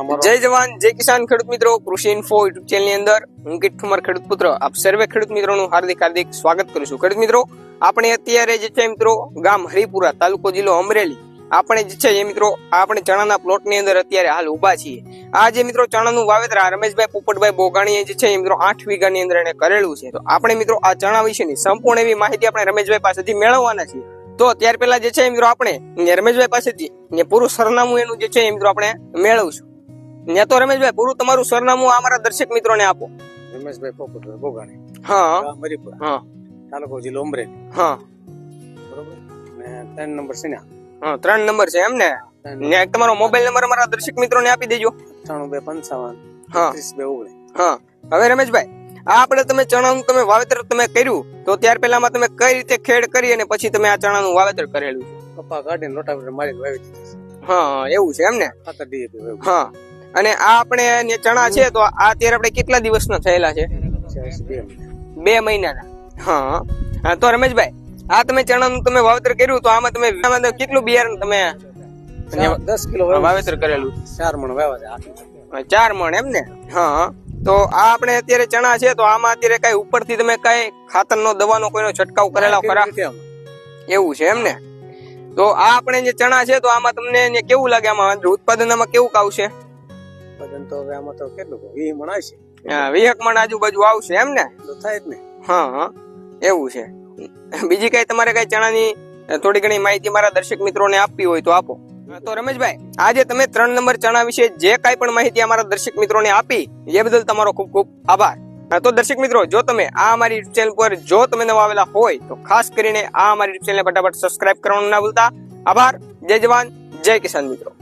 જય જવાન, જય કિસાન ખેડૂત મિત્રો. કૃષિ ઇન્ફો યુટ્યુબ ચેનલની અંદર હું કિટ ઠુમર ખેડૂત પુત્ર. આપ સર્વે ખેડૂત મિત્રોનું હાર્દિક હાર્દિક સ્વાગત કરું છું. ખેડૂત મિત્રો, આપણે અત્યારે જે છે મિત્રો, ગામ હરિપુરા, તાલુકો જિલ્લો અમરેલી. આપણે જે છે મિત્રો, આપણે ચણાના પ્લોટની અંદર અત્યારે હાલ ઊભા છીએ. આ જે મિત્રો ચણાનું વાવેતર, આ રમેશભાઈ પોપટભાઈ બોગાણીએ જે છે મિત્રો આઠ વીઘાની અંદર એને કરેલું છે. તો આપણે મિત્રો આ ચણા વિશેની સંપૂર્ણ એવી માહિતી આપણે રમેશભાઈ પાસેથી મેળવવાના છીએ. તો ત્યાર પહેલા જે છે મિત્રો આપણે રમેશભાઈ પાસેથી, ને પૂરું સરનામું એનું જે છે મિત્રો આપણે મેળવશું. ને તો રમેશભાઈ પૂરું તમારું સરનામું અમારા દર્શક મિત્રોને આપો. રમેશભાઈ પોપટભાઈ બોગાણી. હા. મરીપુર. હા. તાલુકો જિલ્લો અમરેલી હા. બરોબર? ને ત્રણ નંબર સિન્યા હા ત્રણ નંબર છે એમ ને? ને તમારો મોબાઈલ નંબર અમારા દર્શક મિત્રોને આપી દેજો. અઠ્ઠાણું બે પંચાવન. હા. ત્રીસ બે ઓગણીસ. હા. હવે રમેશભાઈ આ આપણે તમે ચણાનું તમે વાવેતર તમે કર્યું તો ત્યાર પહેલામાં તમે કઈ રીતે ખેડ કરી અને પછી તમે આ ચણાનું વાવેતર કરેલું છે? કપા કાઢીને રોટાવેટર મારીને વાવી દીધું હા એવું છે એમ ને? ખાતર ડીએપી હા. અને આ આપણે ચણા છે તો આ અત્યારે આપણે કેટલા દિવસના થયેલા છે? બે મહિનાના. હા. તો રમેશભાઈ આ તમે ચણાનું તમે વાવેતર કર્યું તો આમાં તમે કેટલું બિયારણ તમે દસ કિલો વાવેતર કરેલું? ચાર મણ વાવ્યા ચાર મણ એમ ને? હા. તો આ આપણે અત્યારે ચણા છે તો આમાં અત્યારે કઈ ઉપરથી તમે કઈ ખાતરનો દવાનો કોઈનો છંટકાવ કરેલા ખરા? એવું છે એમ ને? તો આ આપણે જે ચણા છે તો આમાં તમને કેવું લાગે? આમાં ઉત્પાદન આમાં કેવું આવશે તો હવે આમાં તો કેટલું? વીસ મણ આવશે. વિહક મણ આજુબાજુ આવશે એમ ને? થાય જ ને. હા હા. એવું છે. બીજી કઈ તમારે કઈ ચણાની થોડી ઘણી માહિતી મારા દર્શક મિત્રોને આપવી હોય તો આપો. તો રમેશભાઈ આજે તમે ત્રણ નંબર ચણા વિશે જે કાંઈ પણ માહિતી અમારા દર્શક મિત્રોને આપી એ બદલ તમારો ખૂબ ખૂબ આભાર. તો દર્શક મિત્રો જો તમે આ અમારી ચેનલ પર જો તમે નવા આવેલા હોય તો ખાસ કરીને આ અમારી ચેનલને ફટાફટ સબસ્ક્રાઇબ કરવાનું ના ભૂલતા. આભાર. જય જવાન. જય કિસાન મિત્રો.